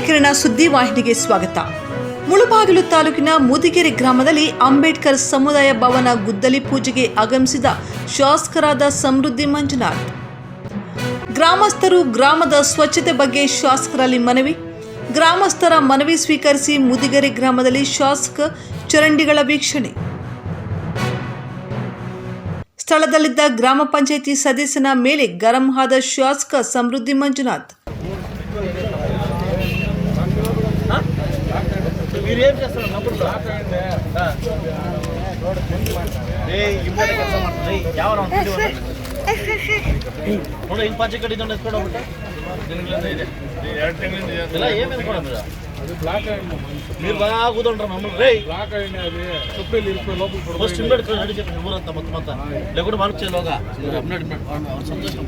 ಮೂಡಲಕಿರಣ ಸುದ್ದಿವಾಹಿನಿಗೆ ಸ್ವಾಗತ. ಮುಳುಬಾಗಿಲು ತಾಲೂಕಿನ ಮುದಿಗೆರೆ ಗ್ರಾಮದಲ್ಲಿ ಅಂಬೇಡ್ಕರ್ ಸಮುದಾಯ ಭವನ ಗುದ್ದಲಿ ಪೂಜೆಗೆ ಆಗಮಿಸಿದ ಶಾಸಕರಾದ ಸಮೃದ್ಧಿ ಮಂಜುನಾಥ್. ಗ್ರಾಮಸ್ಥರು ಗ್ರಾಮದ ಸ್ವಚ್ಛತೆ ಬಗ್ಗೆ ಶಾಸಕರಲ್ಲಿ ಮನವಿ. ಗ್ರಾಮಸ್ಥರ ಮನವಿ ಸ್ವೀಕರಿಸಿ ಮುದಿಗೆರೆ ಗ್ರಾಮದಲ್ಲಿ ಶಾಸಕ ಚರಂಡಿಗಳ ವೀಕ್ಷಣೆ. ಸ್ಥಳದಲ್ಲಿದ್ದ ಗ್ರಾಮ ಪಂಚಾಯಿತಿ ಸದಸ್ಯನ ಮೇಲೆ ಗರಂ ಆದ ಶಾಸಕ ಸಮೃದ್ಧಿ ಮಂಜುನಾಥ್. మీరేం చేస్తారు నమ్ముడు ఏ ఇమ్మడి ಕೆಲಸ ಮಾಡ್ತಾರೆ ಯಾವ ನೋಡಿ ಹಿಂಗೆ ಪಾಚೆ ಕಡೆ ಇದನ್ನು ಎತ್ಕೊಂಡು ಹೋಗ್ಬಿಟ್ಟು ಇಲ್ಲ ಏನ್ ಎತ್ಕೊಂಡು మీరు బాగా కుదంటారు మమ్మల్ని రే ఫస్ట్ ఇమ్మడి రెడీ చెప్పండి ఊరంతా మొత్తం అంతా లేకుంటే మనకు చేయలోగా ఇమ్మడి సంతోషం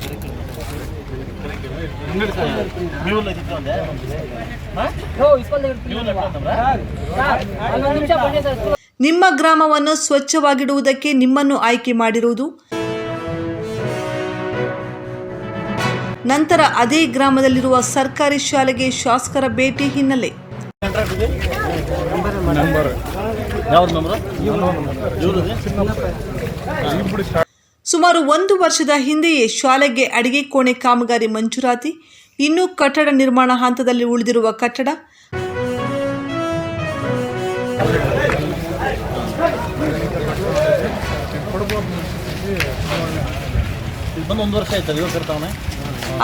ನಿಮ್ಮ ಗ್ರಾಮವನ್ನು ಸ್ವಚ್ಛವಾಗಿಡುವುದಕ್ಕೆ ನಿಮ್ಮನ್ನು ಆಯ್ಕೆ ಮಾಡಿರುವುದು. ನಂತರ ಅದೇ ಗ್ರಾಮದಲ್ಲಿರುವ ಸರ್ಕಾರಿ ಶಾಲೆಗೆ ಶಾಸಕರ ಭೇಟಿ ಹಿನ್ನೆಲೆ. ನಂಬರ್ ಸುಮಾರು ಒಂದು ವರ್ಷದ ಹಿಂದೆಯೇ ಶಾಲೆಗೆ ಅಡಿಗೆ ಕೋಣೆ ಕಾಮಗಾರಿ ಮಂಜೂರಾತಿ. ಇನ್ನೂ ಕಟ್ಟಡ ನಿರ್ಮಾಣ ಹಂತದಲ್ಲಿ ಉಳಿದಿರುವ ಕಟ್ಟಡ.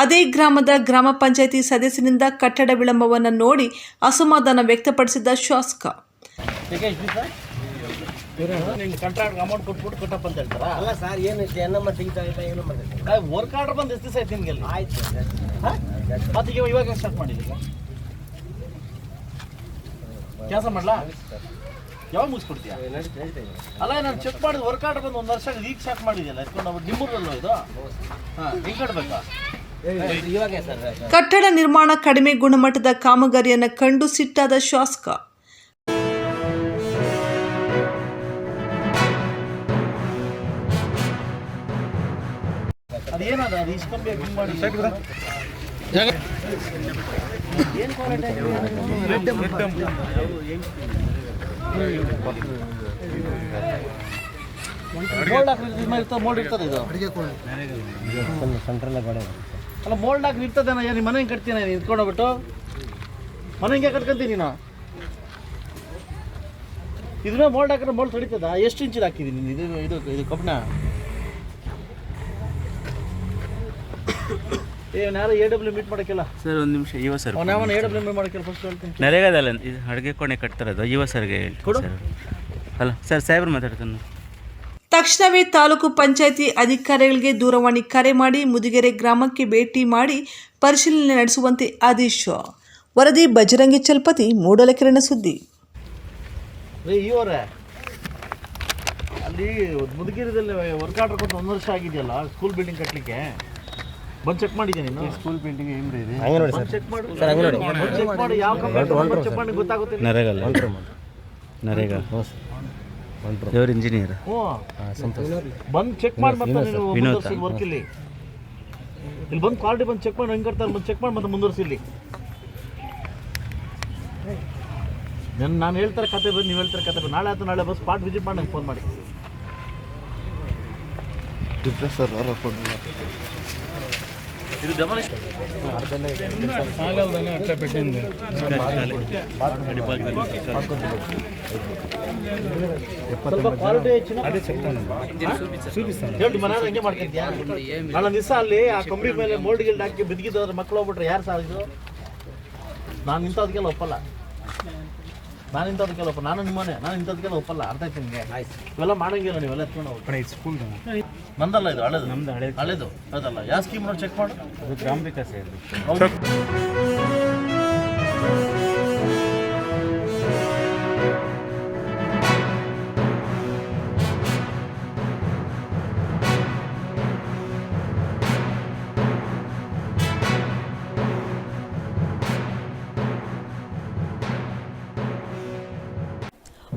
ಅದೇ ಗ್ರಾಮದ ಗ್ರಾಮ ಪಂಚಾಯಿತಿ ಸದಸ್ಯನಿಂದ ಕಟ್ಟಡ ವಿಳಂಬವನ್ನು ನೋಡಿ ಅಸಮಾಧಾನ ವ್ಯಕ್ತಪಡಿಸಿದ ಶಾಸಕ. ಇಷ್ಟು ನಿಮ್ಗೆ ಕಾಂಟ್ರಾಕ್ಟ್ ಅಮೌಂಟ್ ಕೊಟ್ಬಿಟ್ಟು ಕಟ್ಟಪ್ಪ ಅಂತ ಹೇಳ್ತಾರಾ? ಅಲ್ಲ ಸರ್ ಏನು ಏನಮ್ಮ ತೆಗಿತಾ ಇಲ್ಲ ಏನು ಮಾಡಿಲ್ಲ ವರ್ಕ್ ಆರ್ಡರ್ ಬಂದು ಎಷ್ಟು ದಿವಸ ಆಯ್ತು ನಿಮ್ಗೆ ಅಲ್ಲಿ? ಆಯ್ತು ಮತ್ತೆ ಈಗ ಇವಾಗ ಸ್ಟಾರ್ಟ್ ಮಾಡಿದ್ದೀರಾ ಕೆಲಸ ಮಾಡಲಾ? ಯಾವಾಗ ಮುಗಿಸ್ಕೊಡ್ತೀಯ? ಅಲ್ಲ ನಾನು ಚೆಕ್ ಮಾಡಿದ ವರ್ಕ್ ಆರ್ಡರ್ ಬಂದು ಒಂದು ವರ್ಷ ಈಗ ಸ್ಟಾರ್ಟ್ ಮಾಡಿದೆಯಲ್ಲ ಎತ್ಕೊಂಡು ನಾವು ನಿಮ್ಮೂರಲ್ಲೋ ಇದು? ಹಾಂ ಹಿಂಗೆ ಕಟ್ಬೇಕಾ? ಇವಾಗ ಸರ್? ಕಟ್ಟಡ ನಿರ್ಮಾಣ ಕಡಿಮೆ ಗುಣಮಟ್ಟದ ಕಾಮಗಾರಿಯನ್ನು ಕಂಡು ಸಿಟ್ಟಾದ ಶಾಸಕ. ಅದೇನದ? ಅದು ಇಸ್ಕೊಂಬಿ ಹಿಂಗೆ ಮಾಡಿ. ಏನು ಮೋಲ್ಡ್ ಹಾಕಿ ಇರ್ತದೆ ಮೋಲ್ಡ್ ಇರ್ತದೆ ಇದು. ಸೆಂಟ್ರಲ್ಲೇ ಬೇಡ ಅಲ್ಲ ಮೋಲ್ಡ್ ಹಾಕಿ ಇರ್ತದೆ ನಾ ನಿಮ್ಮ ಮನೆ ಹಿಂಗೆ ಕಟ್ತೀನಿ ನೀನು? ಹೋಗ್ಬಿಟ್ಟು? ಮನೆ ಹಿಂಗೆ ಕಟ್ಕೊಂತೀನಿ ನೀನು? ಇದನ್ನ ಮೋಲ್ಡ್ ಹಾಕಿದ್ರೆ ಮೋಲ್ಡ್ ತಡಿತದ? ಎಷ್ಟು ಇಂಚಿದ ಹಾಕಿದ್ದೀನಿ ಇದು ಇದು ಇದು ಕಬ್ಬಣ? ಯಾರು ಎ ಡಬ್ಲ್ಯೂ ಮೀಟ್ ಮಾಡೋಕ್ಕಿಲ್ಲ. ಸರ್ ಒಂದು ನಿಮಿಷ ಯುವ ಸರ್ ಅವನ ಎ ಡಬ್ಲ್ಯೂ ಮೀಟ್ ಮಾಡೋಕ್ಕಿಲ್ಲ ಫಸ್ಟ್ ಹೇಳ್ತೀನಿ. ನರೇಗಾದಲ್ಲ ಇದು ಅಡುಗೆ ಕೋಣೆ ಕಟ್ತಾರದು ಯುವ ಸರ್ಗೆ ಕೊಡು. ಹಲೋ ಸರ್ ಸಾಹೇಬ್ರು ಮಾತಾಡ್ತಾನೆ. ತಕ್ಷಣವೇ ತಾಲೂಕು ಪಂಚಾಯಿತಿ ಅಧಿಕಾರಿಗಳಿಗೆ ದೂರವಾಣಿ ಕರೆ ಮಾಡಿ ಮುದುಗೆರೆ ಗ್ರಾಮಕ್ಕೆ ಭೇಟಿ ಮಾಡಿ ಪರಿಶೀಲನೆ ನಡೆಸುವಂತೆ ಆದೇಶ. ವರದಿ ಬಜರಂಗಿ ಚಲ್ಪತಿ ಮೂಡಲಕಿರಣ ಸುದ್ದಿ. ಇವರೇ ಅಲ್ಲಿ ಮುದುಗಿರದಲ್ಲಿ ವರ್ಕ್ ಆರ್ಡರ್ ಕೊಟ್ಟು ಒಂದು ವರ್ಷ ಆಗಿದೆಯಲ್ಲ ಸ್ಕೂಲ್ ಬಿಲ್ಡಿಂಗ್ ಕಟ್ಟಲಿಕ್ಕೆ ಬಂದು ಚೆಕ್ ಮಾಡಿದ್ದೀನಿ ನೀನು? ಸ್ಕೂಲ್ ಬಿಲ್ಡಿಂಗ್ ಏನ್ರಿ ಇದೆ? ಹಂಗೆ ನೋಡಿ ಚೆಕ್ ಮಾಡು. ಸರ್ ಹಂಗೆ ನೋಡಿ. ಚೆಕ್ ಮಾಡಿ ಯಾವ ಕಂಪ್ನಿ ಚೆಕ್ ಮಾಡಿ ಗೊತ್ತಾಗುತ್ತೆ ನರೇಗಲ್ಲ. ನರೇಗಾ ದೇವ್ರ ಇಂಜಿನಿಯರ್ ಬಂದು ಚೆಕ್ ಮಾಡಿ ಮತ್ತೆ ನೀನು ವರ್ಕ್ ಇಲ್ಲಿ ಇಲ್ಲಿ. ಬಂದು ಕ್ವಾಲಿಟಿ ಬಂದು ಚೆಕ್ ಮಾಡಿ ಹೆಂಗೆ ಕಟ್ತಾರೆ ಬಂದು ಚೆಕ್ ಮಾಡಿ ಮತ್ತೆ ಮುಂದುವರಿಸಿ ಇಲ್ಲಿ. ನಾನು ನಾನು ಹೇಳ್ತಾರೆ ಕತೆ ಬಂದು ನೀವು ಹೇಳ್ತಾರೆ ಕತೆ ಬಂದು. ನಾಳೆ ಆಯ್ತು ನಾಳೆ ಬಸ್ ಸ್ಪಾಟ್ ವಿಸಿಟ್ ಮಾಡಿ ನಂಗೆ ಫೋನ್ ಮಾಡಿ. ಗಮನಿಸಿ ಸ್ವಲ್ಪ ಕ್ವಾಲಿಟಿ ಹೇಳಿ ಮನೆ ಹಂಗೆ ಮಾಡ್ಕೊಂತೀಯ ನಾಳೆ ದಿವಸ ಅಲ್ಲಿ ಆ ಕಂಬಿ ಮೇಲೆ ಮೋಲ್ಡ್ ಗಿಲ್ಡ್ ಹಾಕಿ ಬಿದ್ದಿದ್ದವ್ರ ಮಕ್ಳು ಹೋಗ್ಬಿಟ್ರೆ ಯಾರು ಸರ್ ಇದು? ನಾನು ಇಂಥದಕ್ಕೆಲ್ಲ ಒಪ್ಪಲ್ಲ. ನಾನು ಇಂಥದಕ್ಕೆಲ್ಲ ಒಪ್ಪ ನಾನು ನಿಮ್ಮನೆ. ನಾನು ಇಂಥದಕ್ಕೆಲ್ಲ ಒಪ್ಪಲ್ಲ. ಅರ್ಥ ಆಯ್ತು ನಿಮಗೆ? ಇವೆಲ್ಲ ಮಾಡಂಗಿಲ್ಲ ನೀವೆಲ್ಲ ಎತ್ಕೊಂಡು ಹೋಗಿ ಸ್ಕೂಲ್ ನಂದಲ್ಲ ಇದು ಹಳೆದು. ನಮ್ದು ಹಳೆ ಹಳೇದು. ಅದಲ್ಲ ಯಾವ ಸ್ಕೀಮ್ ನೋಡಿ ಚೆಕ್ ಮಾಡು. ಅದು ಗ್ರಾಮ ವಿಕಾಸ